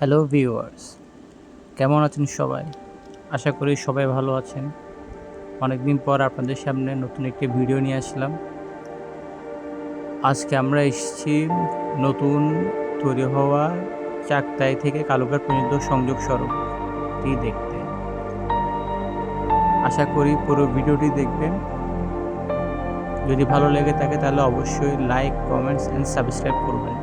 Hello viewers কেমন আছেন সবাই? আশা করি সবাই ভালো আছেন। অনেকদিন পর আপনাদের সামনে নতুন একটি ভিডিও নিয়ে আসলাম। আজকে আমরা এসেছি নতুন তৈরি হওয়া চাকতাই থেকে কালুঘাট পর্যন্ত সংযোগ সড়কটি দেখতে। আশা করি পুরো ভিডিওটি দেখবেন। যদি ভালো লেগে থাকে তাহলে অবশ্যই লাইক কমেন্টস অ্যান্ড সাবস্ক্রাইব করবেন।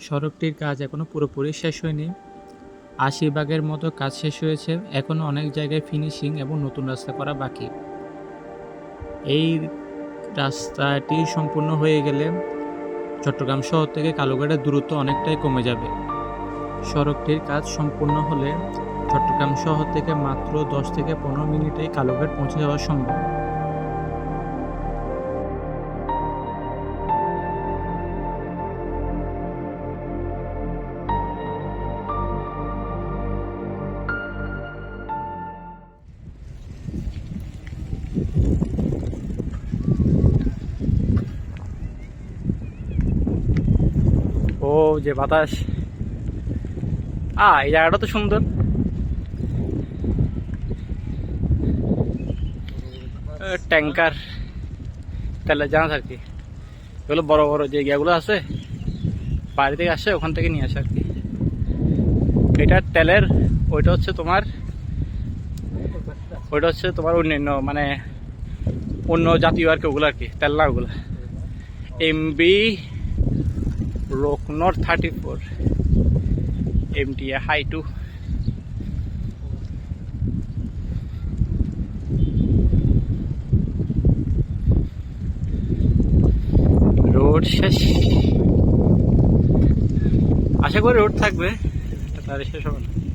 সড়কটির কাজ এখনও পুরোপুরি শেষ হয়নি। আশি মতো কাজ শেষ হয়েছে এখনও অনেক জায়গায় ফিনিশিং এবং নতুন রাস্তা করা বাকি। এই রাস্তাটি সম্পূর্ণ হয়ে গেলে চট্টগ্রাম শহর থেকে কালুঘাটের দূরত্ব অনেকটাই কমে যাবে। সড়কটির কাজ সম্পূর্ণ হলে চট্টগ্রাম শহর থেকে মাত্র দশ থেকে পনেরো মিনিটে কালুঘাট পৌঁছে যাওয়া সম্ভব। যে বাতাস। আ এই জায়গাটা তো সুন্দর। ট্যাঙ্কার তেলের জাহাজ আর কি। এগুলো বড় বড় যে ইয়েগুলো আছে বাইরে থেকে আসে, ওখান থেকে নিয়ে আসে আর কি। এটা তেলের, ওইটা হচ্ছে তোমার, ওইটা হচ্ছে তোমার অন্যান্য মানে অন্য জাতীয় আর কি ওগুলো আর কি, তেল না ওগুলো। MB রোকনর thirty four MT high to road শেষ। আশা করি রোড থাকবে তার শেষ হবে না।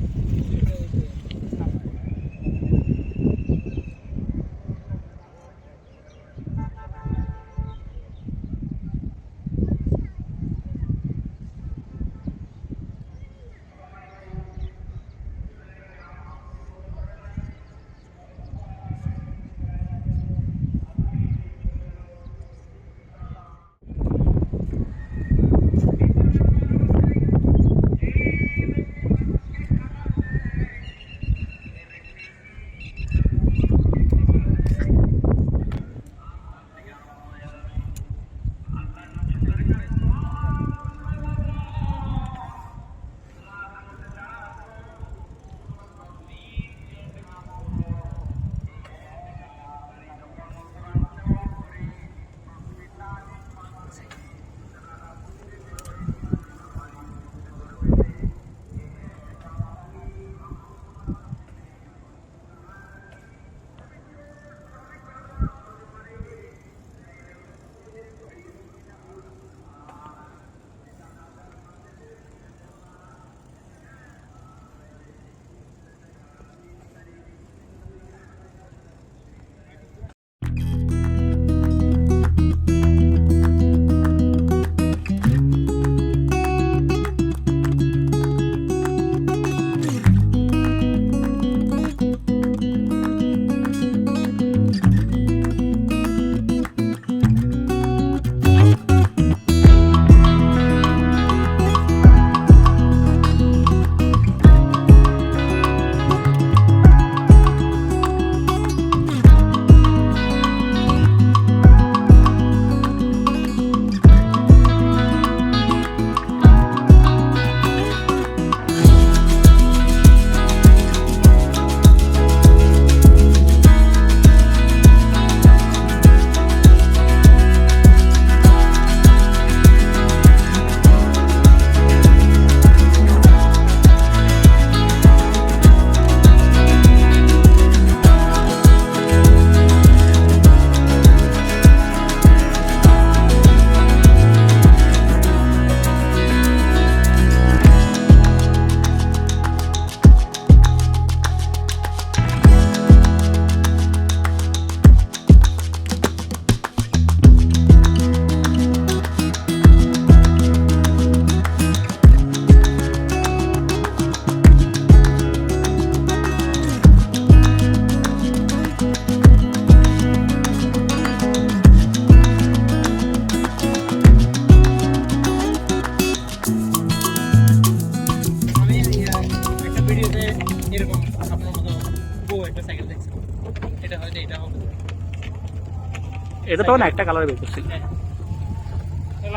এটা তখন একটা কালার বের করছিল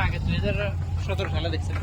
আগে দুই হাজার সতেরো সালে দেখছেন